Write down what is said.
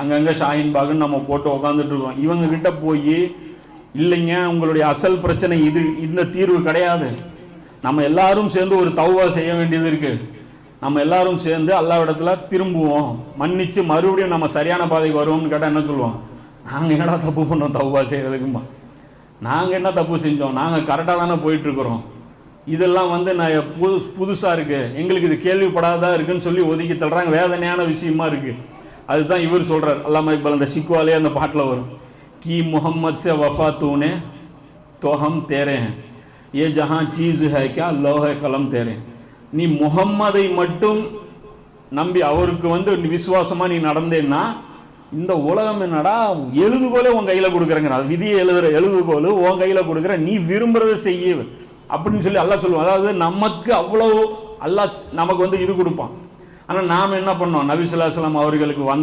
அங்கங்கே ஷாஹின் பாகுன்னு நம்ம போட்டு உக்காந்துட்டு இருக்கோம். இவங்க கிட்ட போய் இல்லைங்க உங்களுடைய அசல் பிரச்சனை இது இந்த தீர்வு கிடையாது. நம்ம எல்லாரும் சேர்ந்து ஒரு தௌவா செய்ய வேண்டியது இருக்கு. நம்ம எல்லாரும் சேர்ந்து அல்லாவிடத்துல திரும்புவோம். மன்னிச்சு மறுபடியும் நம்ம சரியான பாதைக்கு வருவோம்னு கேட்டால் என்ன சொல்லுவோம்? நாங்கள் என்னடா தப்பு பண்ணோம் தௌவா செய்கிறதுக்குமா நாங்கள் என்ன தப்பு செஞ்சோம்? நாங்கள் கரெக்டாக தானே போயிட்டுருக்குறோம். இதெல்லாம் வந்து நான் புது புதுசாக இருக்குது எங்களுக்கு இது கேள்விப்படாததா இருக்குன்னு சொல்லி ஒதுக்கி தள்ளுறாங்க. வேதனையான விஷயமா இருக்கு. அதுதான் இவர் சொல்கிறார் அல்லாம இக்பால் அந்த ஷிக்வாலே அந்த பாட்டில் வரும். கி முகம்மது சே வஃபா தூனே தோஹம் தேரே ஏ ஜஹான் சீஸ் ஹே லோஹ கலம் தேரே நீ முகம்மதை மட்டும் நம்பி அவருக்கு வந்து விசுவாசமாக நீ நடந்தேன்னா இந்த உலகம் என்னடா எழுதுகோலே உன் கையில் கொடுக்குறேங்கிற விதியை எழுதுகிற எழுதுகோல் உன் கையில் கொடுக்குற நீ விரும்புகிறத செய்ய. அப்படின்னு சொல்லி அல்லா சொல்லுவான். அதாவது நமக்கு அவ்வளோ அல்லாஹ் நமக்கு வந்து இது கொடுப்பான். ஆனால் நாம் என்ன பண்ணோம்? நபி அவர்களுக்கு வந்த